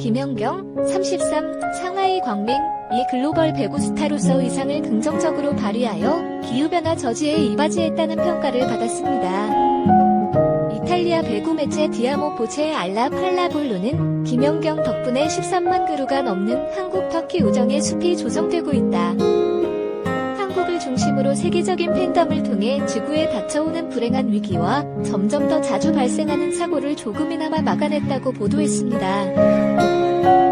김연경, 33, 상하이 광민, 이 글로벌 배구 스타로서 의상을 긍정적으로 발휘하여 기후변화 저지에 이바지했다는 평가를 받았습니다. 이탈리아 배구 매체 디아모 보체의 알라 팔라볼로는 김연경 덕분에 13만 그루가 넘는 한국 터키 우정의 숲이 조성되고 있다. 한국을 중심으로 세계적인 팬덤을 통해 지구에 닥쳐오는 불행한 위기와 점점 더 자주 발생하는 사고를 조금이나마 막아냈다고 보도했습니다.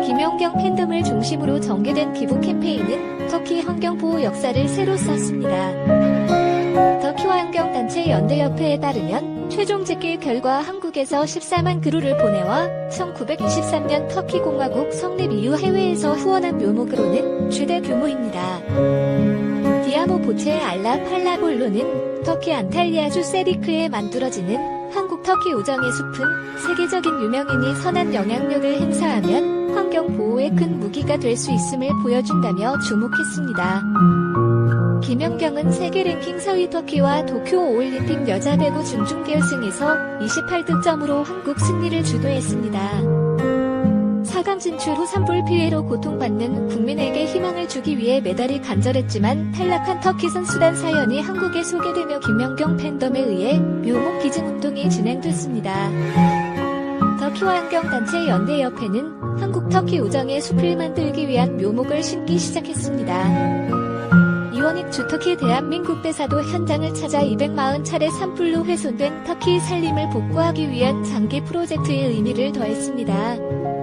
김연경 팬덤을 중심으로 전개된 기부 캠페인은 터키 환경보호 역사를 새로 썼습니다. 터키와 환경단체 연대협회에 따르면 최종 집계 결과 한국에서 14만 그루를 보내와 1923년 터키 공화국 성립 이후 해외에서 후원한 묘목으로는 최대 규모입니다. 디아모 보체의 알라 팔라볼로는 터키 안탈리아주 세리크에 만들어지는 한국 터키 우정의 숲은 세계적인 유명인이 선한 영향력을 행사하면 환경 보호에 큰 무기가 될 수 있음을 보여준다며 주목했습니다. 김연경은 세계 랭킹 4위 터키와 도쿄 올림픽 여자 배구 준중 결승에서 28득점으로 한국 승리를 주도했습니다. 4강 진출 후 3불 피해로 고통받는 국민에게 희망을 주기 위해 메달이 간절했지만 탈락한 터키 선수단 사연이 한국에 소개되며 김연경 팬덤에 의해 묘목 기증 운동이 진행됐습니다. 터키와 환경단체 연대 협회는 한국 터키 우정의 숲을 만들기 위한 묘목을 심기 시작했습니다. 이원익 주터키 대한민국 대사도 현장을 찾아 240차례 산불로 훼손된 터키 살림을 복구하기 위한 장기 프로젝트의 의미를 더했습니다.